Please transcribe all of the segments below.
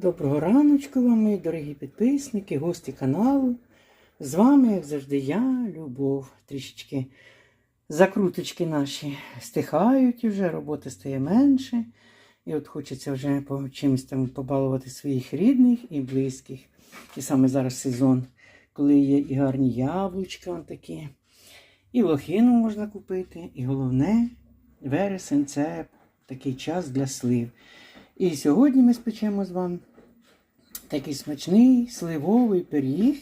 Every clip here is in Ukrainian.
Доброго раночку вам, мої дорогі підписники, гості каналу. З вами, як завжди, я, Любов. Трішечки закруточки наші стихають вже, роботи стає менше. І от хочеться вже по чимось там побалувати своїх рідних і близьких. І саме зараз сезон, коли є і гарні яблучка такі, і лохину можна купити, і головне, вересень це такий час для слив. І сьогодні ми спечемо з вами такий смачний сливовий пиріг.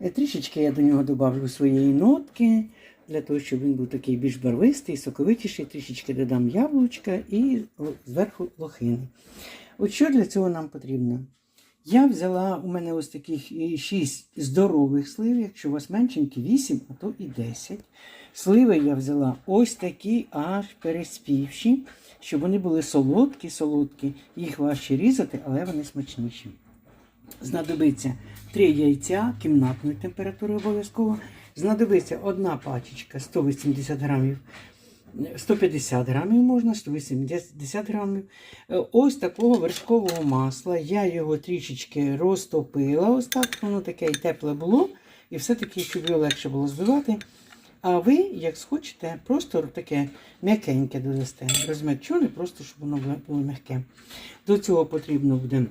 Е, Трішечки я до нього додавлю своєї нотки, для того, щоб він був такий більш барвистий, соковитіший, трішечки додам яблучка і зверху лохини. От що для цього нам потрібно? Я взяла у мене ось таких 6 здорових слив, якщо у вас меншенькі, 8, а то і 10. Сливи я взяла ось такі аж переспівші, щоб вони були солодкі, солодкі. Їх важче різати, але вони смачніші. Знадобиться 3 яйця кімнатної температури обов'язково. Знадобиться одна пачечка 180 грамів. 150 грамів можна, 180 грамів. Е, Ось такого вершкового масла. Я його трішечки розтопила. Ось так, воно таке і тепле було. І все-таки, щоб його легше було збивати. А ви, як схочете, просто таке м'якеньке додасте. Розм'якчене, просто щоб воно було м'яке. До цього потрібно буде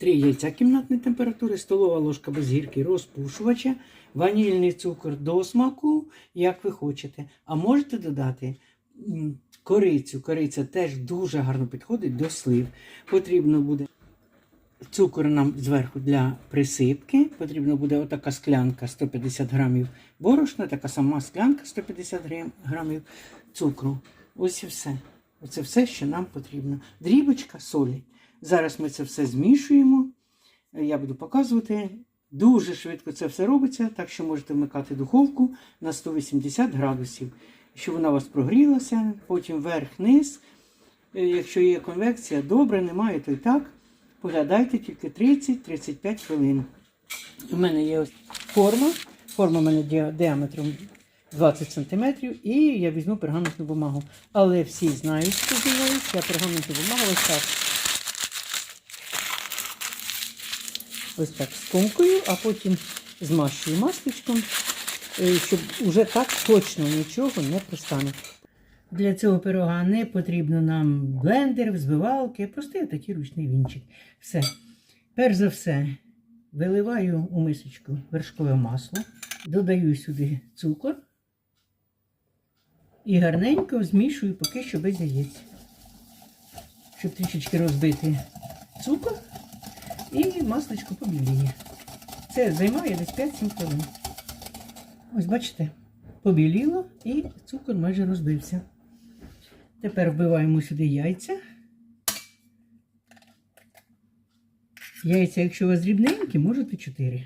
3 яйця кімнатної температури, столова ложка без гірки розпушувача, ванільний цукор до смаку, як ви хочете. А можете додати корицю. Кориця теж дуже гарно підходить до слив. Потрібно буде цукор нам зверху для присипки. Потрібно буде отака склянка 150 грамів борошна, така сама склянка 150 грам- грамів цукру. Ось і все. Оце все, що нам потрібно. Дрібочка солі. Зараз ми це все змішуємо. Я буду показувати. Дуже швидко це все робиться, так що можете вмикати духовку на 180 градусів, щоб вона у вас прогрілася, потім вверх-низ. Е, Якщо є конвекція, добре, немає, то і так. Поглядайте тільки 30-35 хвилин. У мене є форма. Форма у мене діаметром 20 см, і я візьму пергаментну бумагу. Але всі знають, що зі я пергаментну бумагу ось так. Ось так скомкую, а потім змащую масличком, е, щоб уже так точно нічого не пристане. Для цього пирога не потрібно нам блендер, взбивалки, простий такий ручний вінчик. Все. Перш за все, виливаю у мисочку вершкове масло, додаю сюди цукор і гарненько змішую поки що без яєць. Щоб трішечки розбити цукор і масличко побіліє. Це займає десь 5-7 хвилин. Ось бачите, побіліло і цукор майже розбився. Тепер вбиваємо сюди яйця. Яйця, якщо у вас дрібненькі, можете 4.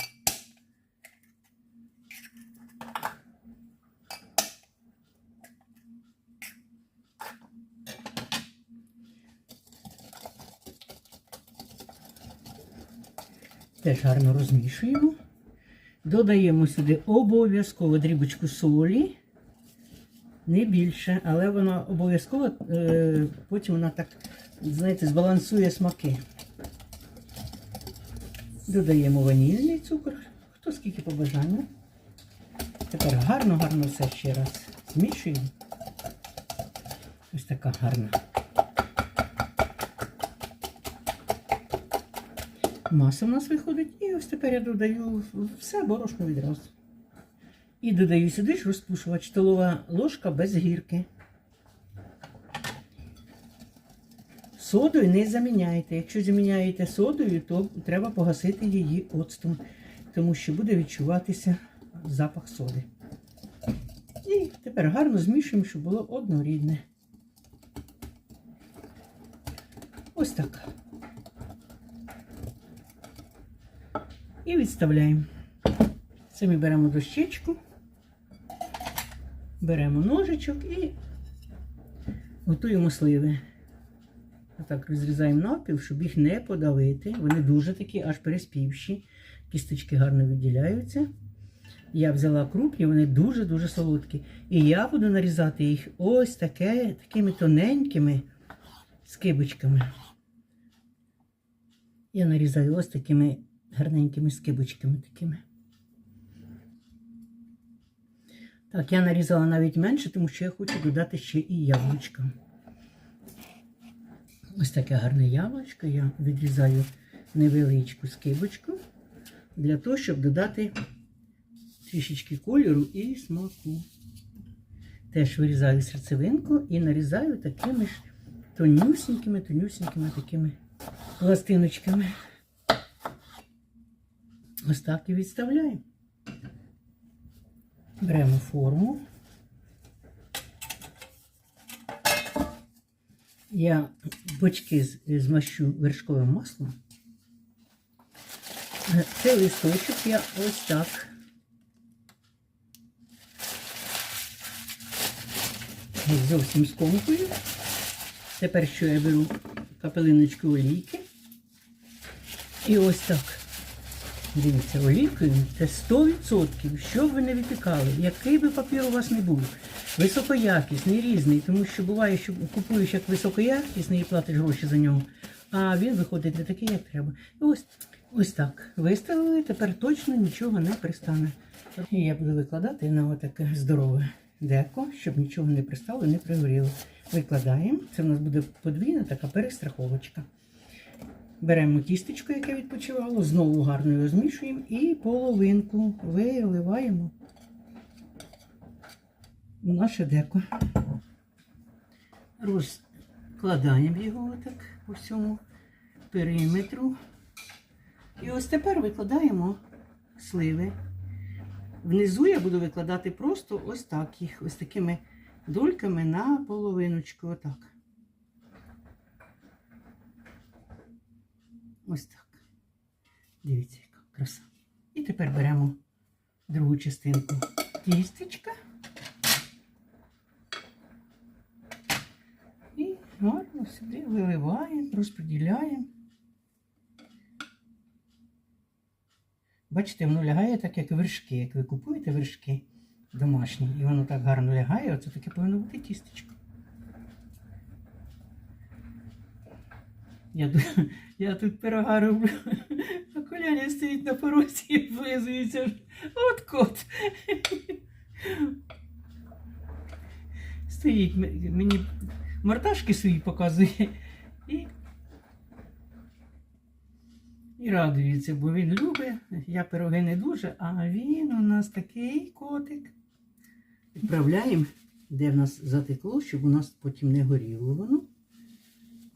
Теж гарно розмішуємо. Додаємо сюди обов'язково дрібочку солі. Не більше, але вона обов'язково е, потім вона так, знаєте, збалансує смаки. Додаємо ванільний цукор, хто скільки по бажанню. Тепер гарно-гарно все ще раз змішуємо. Ось така гарна. Маса в нас виходить. І ось тепер я додаю все борошно відразу. І додаю сюди ж розпушувач столова ложка без гірки. Содою не заміняйте. Якщо заміняєте содою, то треба погасити її оцтом, тому що буде відчуватися запах соди. І тепер гарно змішуємо, щоб було однорідне. Ось так. І відставляємо. Це ми беремо дощечку, беремо ножичок і готуємо сливи. Отак розрізаємо навпіл, щоб їх не подавити. Вони дуже такі, аж переспівші. Кісточки гарно відділяються. Я взяла крупні, вони дуже-дуже солодкі. І я буду нарізати їх ось таке, такими тоненькими скибочками. Я нарізаю ось такими гарненькими скибочками такими. Так, я нарізала навіть менше, тому що я хочу додати ще і яблучка. Ось таке гарне яблучко. Я відрізаю невеличку скибочку для того, щоб додати трішечки кольору і смаку. Теж вирізаю серцевинку і нарізаю такими ж тонюсінькими такими пластиночками. Ось так і відставляємо. Беремо форму. Я бочки змащу вершковим маслом. Е, Цей листочок я ось так. Зовсім скомкую. Тепер що я беру капелиночку олійки. І ось так. Дивіться, олійкою це 100%. Що б ви не випікали, який би папір у вас не був. Високоякісний, різний, тому що буває, що купуєш як високоякісний і платиш гроші за нього, а він виходить не такий, як треба. І ось, ось так. Виставили, тепер точно нічого не пристане. І я буду викладати на отаке здорове деко, щоб нічого не пристало, не пригоріло. Викладаємо. Це в нас буде подвійна така перестраховочка. Беремо тістечко, яке відпочивало, знову гарно його змішуємо і половинку виливаємо у наше деко. Розкладаємо його отак по всьому периметру. І ось тепер викладаємо сливи. Внизу я буду викладати просто ось так їх, ось такими дольками на половиночку. Отак. Ось так. Дивіться, яка краса. І тепер беремо другу частинку тістечка. І гарно сюди виливаємо, розподіляємо. Бачите, воно лягає так, як вершки. Як ви купуєте вершки домашні, і воно так гарно лягає, оце таке повинно бути тістечко. Я, я тут пирога роблю, а коляня стоїть на порозі і облизується. От кот. Стоїть, мені мордашки свої показує і, і радується, бо він любить. Я пироги не дуже, а він у нас такий котик. Відправляємо, де в нас затекло, щоб у нас потім не горіло воно.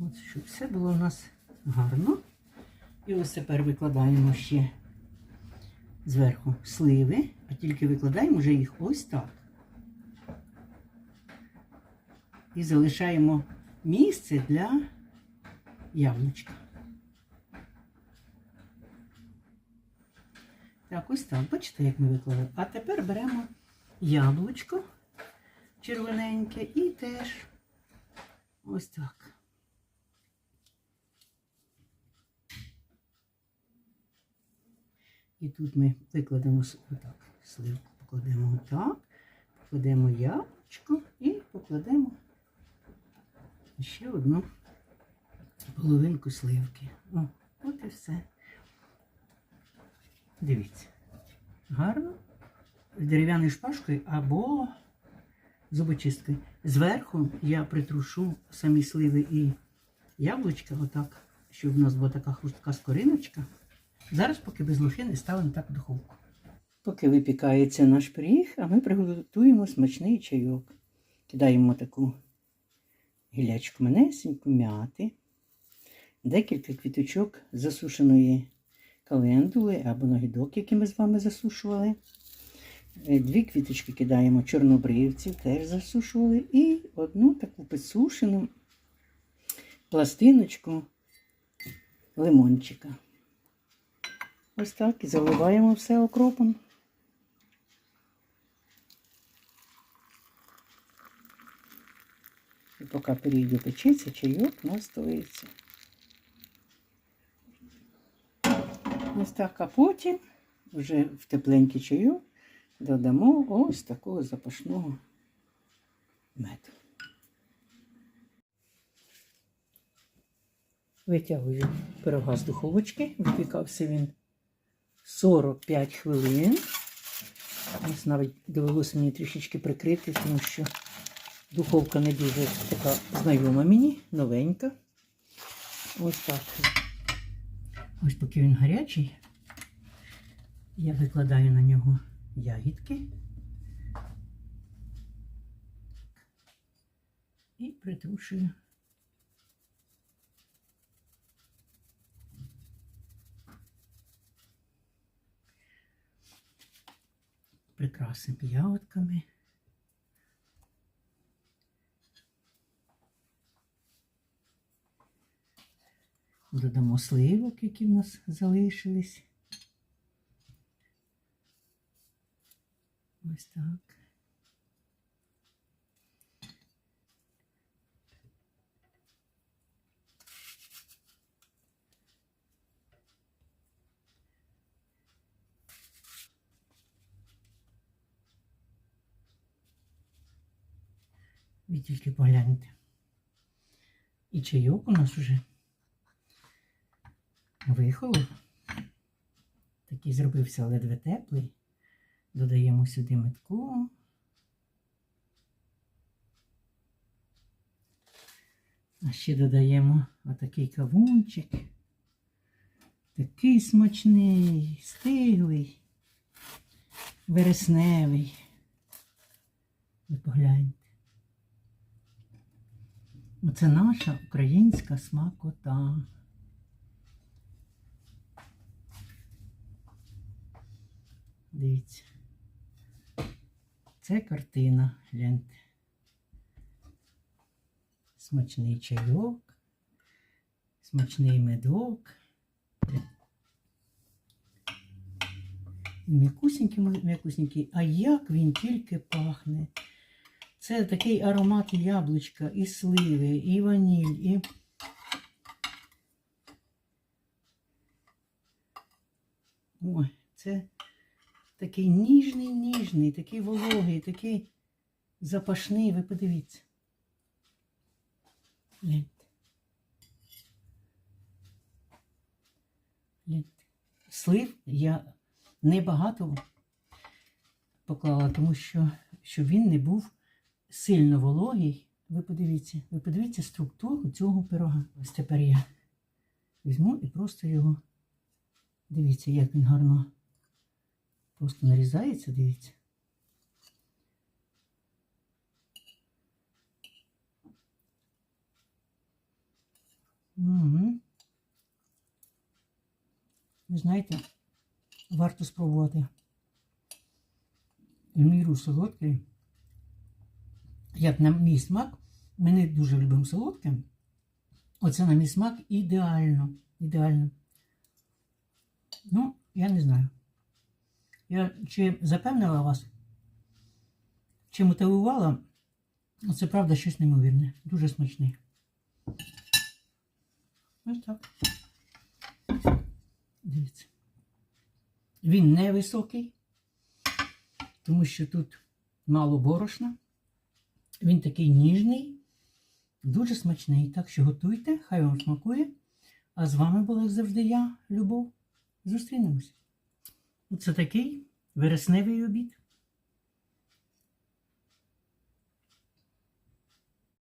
От, щоб все було у нас гарно. І ось тепер викладаємо ще зверху сливи, а тільки викладаємо вже їх ось так. І залишаємо місце для яблучка. Так, ось так. Бачите, як ми виклали. А тепер беремо яблучко червоненьке і теж ось так. І тут ми викладемо отак, сливку покладемо отак, покладемо яблучко і покладемо ще одну половинку сливки. О, от і все. Дивіться. Гарно. Дерев'яною шпажкою або зубочисткою. Зверху я притрушу самі сливи і яблучка, отак, щоб у нас була така хрустка скориночка. Зараз, поки без лохини, ставимо так в духовку. Поки випікається наш пиріг, а ми приготуємо смачний чайок. Кидаємо таку гілячку манесеньку, м'яти, декілька квіточок засушеної календули або нагідок, які ми з вами засушували. Е, Дві квіточки кидаємо чорнобривців, теж засушували. І одну таку підсушену пластиночку лимончика. Ось так і заливаємо все окропом. І поки пиріг допечеться, чайок у нас. Ось так, а потім вже в тепленький чайок додамо ось такого запашного меду. Витягую пирога з духовочки. Випікався він 45 хвилин. Ось навіть довелося мені трішечки прикрити, тому що духовка не дуже така знайома мені, новенька. Ось так. Ось поки він гарячий, я викладаю на нього ягідки і притрушую. Прикрасим ягодками. Додамо сливок, які в нас залишились. Ось так. Ви тільки погляньте. І чайок у нас уже вихолов. Такий зробився ледве теплий. Додаємо сюди метку. А ще додаємо отакий кавунчик. Такий смачний, стиглий, вересневий. Ви погляньте. Оце наша українська смакота. Дивіться. Це картина, гляньте. Смачний чайок, смачний медок. М'якусенький, м'якусенький. А як він тільки пахне. Це такий аромат яблучка, і сливи, і ваніль, і. Ой, це такий ніжний, ніжний, такий вологий, такий запашний. Ви подивіться. Гляньте. Гляньте. Слив я небагато поклала, тому що щоб він не був сильно вологий. Ви подивіться, ви подивіться структуру цього пирога. Ось тепер я візьму і просто його. Дивіться, як він гарно просто нарізається, дивіться. Ви знаєте, варто спробувати. Міру солодкий. Як на мій смак, ми не дуже любимо солодке. Оце на мій смак ідеально. Ідеально. Ну, я не знаю. Я чи запевнила вас, чи мотивувала, це правда щось неймовірне. Дуже смачний. Ось так. Дивіться. Він невисокий, тому що тут мало борошна. Він такий ніжний, дуже смачний. Так що готуйте, хай вам смакує. А з вами була завжди я, Любов. Зустрінемось. Це такий вересневий обід.